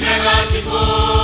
не разі Бог.